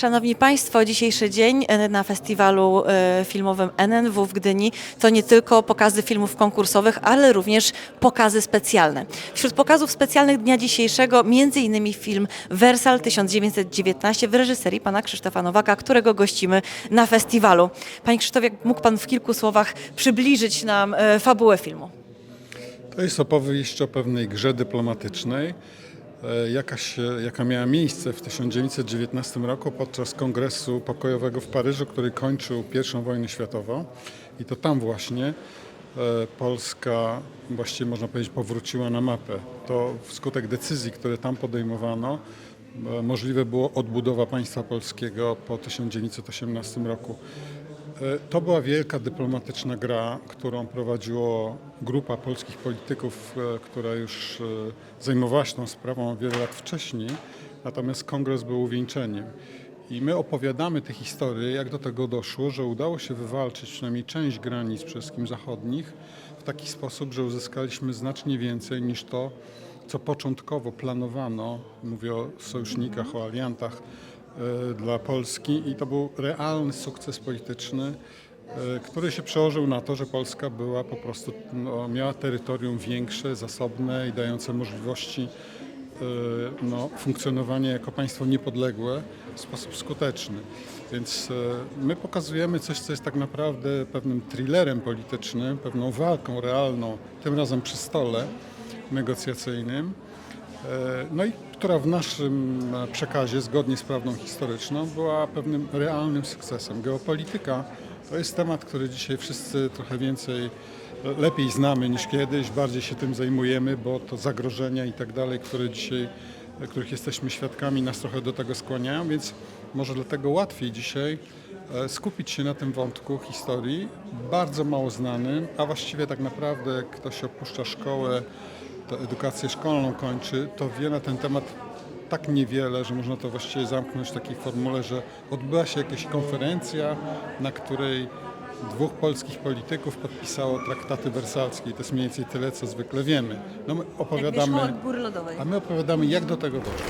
Szanowni Państwo, dzisiejszy dzień e, na festiwalu e, filmowym NNW w Gdyni to nie tylko pokazy filmów konkursowych, ale również pokazy specjalne. Wśród pokazów specjalnych dnia dzisiejszego innymi film Wersal 1919 w reżyserii pana Krzysztofa Nowaka, którego gościmy na festiwalu. Panie Krzysztofie, mógł Pan w kilku słowach przybliżyć nam e, fabułę filmu? To jest opowieść o pewnej grze dyplomatycznej, jakaś, e, jaka miała miejsce w 1919 roku podczas kongresu pokojowego w Paryżu, który kończył I wojnę światową. I to tam właśnie e, Polska, właściwie można powiedzieć, powróciła na mapę. To wskutek decyzji, które tam podejmowano, e, możliwe było odbudowa państwa polskiego po 1918 roku. E, To była wielka dyplomatyczna gra, którą prowadziło grupa polskich polityków, e, która już e, zajmowała się tą sprawą wiele lat wcześniej, natomiast kongres był uwieńczeniem. I my opowiadamy tę historię, jak do tego doszło, że udało się wywalczyć przynajmniej część granic przede wszystkim zachodnich w taki sposób, że uzyskaliśmy znacznie więcej niż to, co początkowo planowano. Mówię o sojusznikach, o aliantach dla Polski i to był realny sukces polityczny, e, który się przełożył na to, że Polska była po prostu, no, miała terytorium większe, zasobne i dające możliwości e, no, funkcjonowania jako państwo niepodległe w sposób skuteczny. Więc e, my pokazujemy coś, co jest tak naprawdę pewnym thrillerem politycznym, pewną walką realną, tym razem przy stole negocjacyjnym. E, No i która w naszym e, przekazie, zgodnie z prawdą historyczną, była pewnym realnym sukcesem. Geopolityka to jest temat, który dzisiaj wszyscy trochę więcej, lepiej znamy niż kiedyś, bardziej się tym zajmujemy, bo to zagrożenia i tak dalej, które dzisiaj, e, których jesteśmy świadkami, nas trochę do tego skłaniają, więc może dlatego łatwiej dzisiaj skupić się na tym wątku historii, bardzo mało znanym, a właściwie tak naprawdę jak ktoś opuszcza szkołę, to edukację szkolną kończy, to wie na ten temat tak niewiele, że można to właściwie zamknąć w takiej formule, że odbyła się jakaś konferencja, na której dwóch polskich polityków podpisało traktaty wersalskie i to jest mniej więcej tyle, co zwykle wiemy. No my opowiadamy, a my opowiadamy, jak do tego doszło.